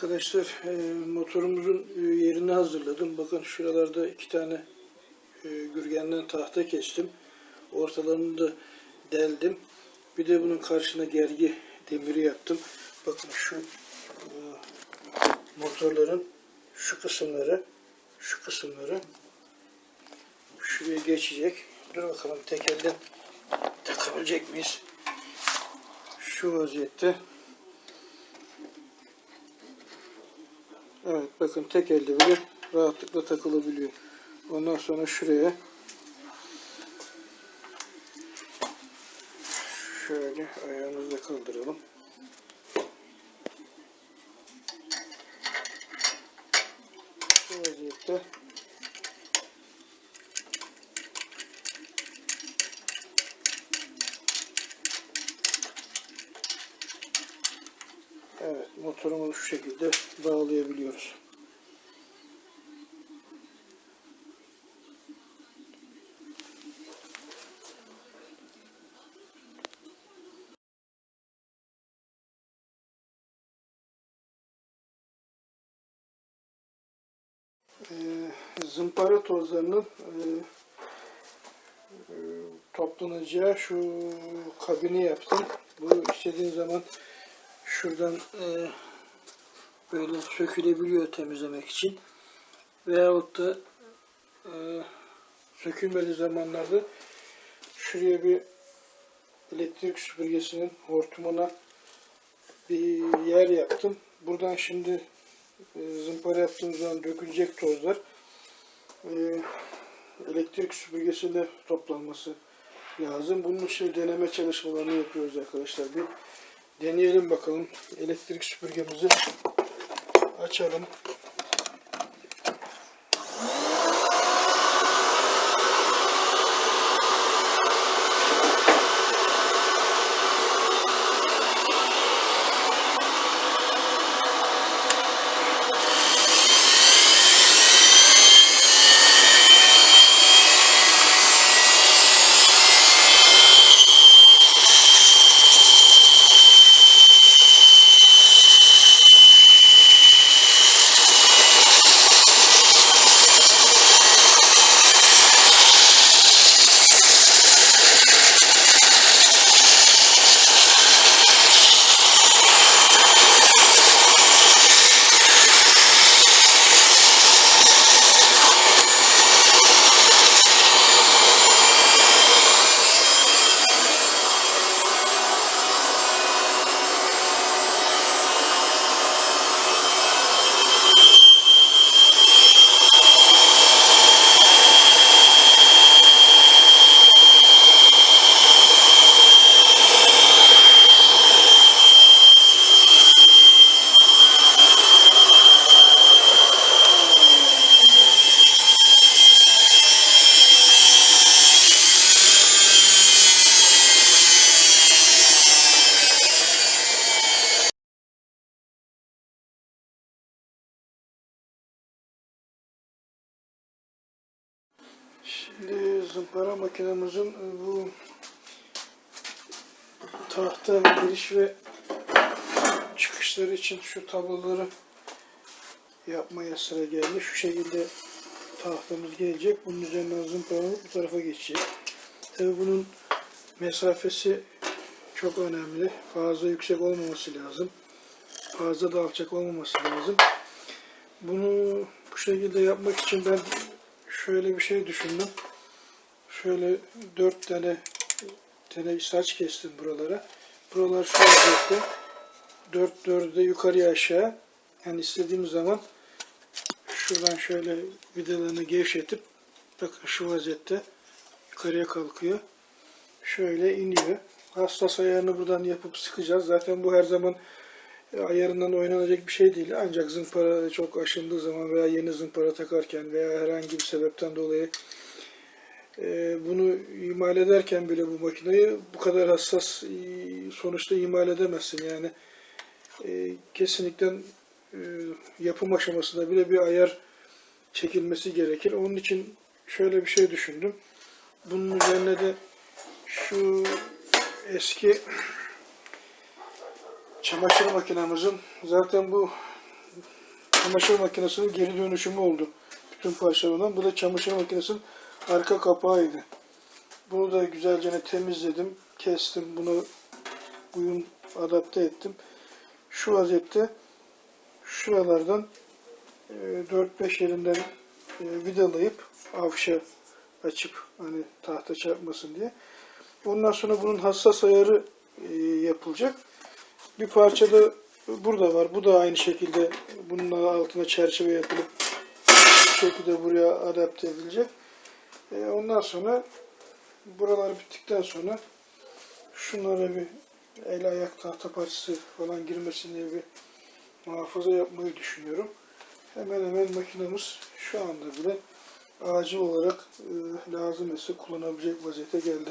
Arkadaşlar e, motorumuzun e, yerini hazırladım. Bakın şuralarda iki tane e, gürgenden tahta kestim. Ortalarını da deldim. Bir de bunun karşına gergi demiri yaptım. Bakın şu motorların şu kısımları şu kısımları şuraya geçecek. Dur bakalım tek elden takabilecek miyiz? Şu vaziyette. Evet bakın tek elde bile rahatlıkla takılabiliyor. Ondan sonra şuraya şöyle ayağımızı da kaldıralım. Bu vaziyette Evet, motorumuzu şu şekilde bağlayabiliyoruz. Ee, zımpara tozlarının e, e, toplanacağı şu kabini yaptım. Bu istediğin zaman şuradan e, böyle sökülebiliyor temizlemek için. Veyahut da e, sökülmediği zamanlarda şuraya bir elektrik süpürgesinin hortumuna bir yer yaptım. Buradan şimdi e, zımpara yaptığım zaman dökülecek tozlar e, elektrik süpürgesiyle toplanması lazım. Bunun için deneme çalışmalarını yapıyoruz arkadaşlar. Bir deneyelim bakalım. Elektrik süpürgemizi açalım. Zımpara makinemizin e, bu tahta giriş ve çıkışları için şu tabloları yapmaya sıra geldi. Şu şekilde tahtamız gelecek. Bunun üzerinden zımparamız bu tarafa geçecek. Tabii bunun mesafesi çok önemli. Fazla yüksek olmaması lazım. Fazla da alçak olmaması lazım. Bunu bu şekilde yapmak için ben şöyle bir şey düşündüm. Şöyle dört tane tane saç kestim buralara. Buralar şu vaziyette. Dört dördü de yukarıya aşağı. Yani istediğim zaman şuradan şöyle vidalarını gevşetip bakın şu vaziyette yukarıya kalkıyor. Şöyle iniyor. Hassas ayarını buradan yapıp sıkacağız. Zaten bu her zaman ayarından oynanacak bir şey değil. Ancak zımpara çok aşındığı zaman veya yeni zımpara takarken veya herhangi bir sebepten dolayı e, bunu imal ederken bile bu makineyi bu kadar hassas e, sonuçta imal edemezsin. Yani e, kesinlikle e, yapım aşamasında bile bir ayar çekilmesi gerekir. Onun için şöyle bir şey düşündüm. Bunun üzerine de şu eski çamaşır makinemizin zaten bu çamaşır makinesinin geri dönüşümü oldu. Bütün parçalarından. Bu da çamaşır makinesinin arka kapağıydı. Bunu da güzelce temizledim. Kestim. Bunu uyum adapte ettim. Şu vaziyette şuralardan e, 4-5 yerinden e, vidalayıp avşa açıp hani tahta çarpmasın diye. Ondan sonra bunun hassas ayarı e, yapılacak. Bir parça da burada var. Bu da aynı şekilde bunun altına çerçeve yapılıp bu şekilde buraya adapte edilecek. E, ondan sonra buralar bittikten sonra şunlara bir el ayak tahta parçası falan girmesin diye bir muhafaza yapmayı düşünüyorum. Hemen hemen makinemiz şu anda bile acil olarak e, lazım ise kullanabilecek vaziyete geldi.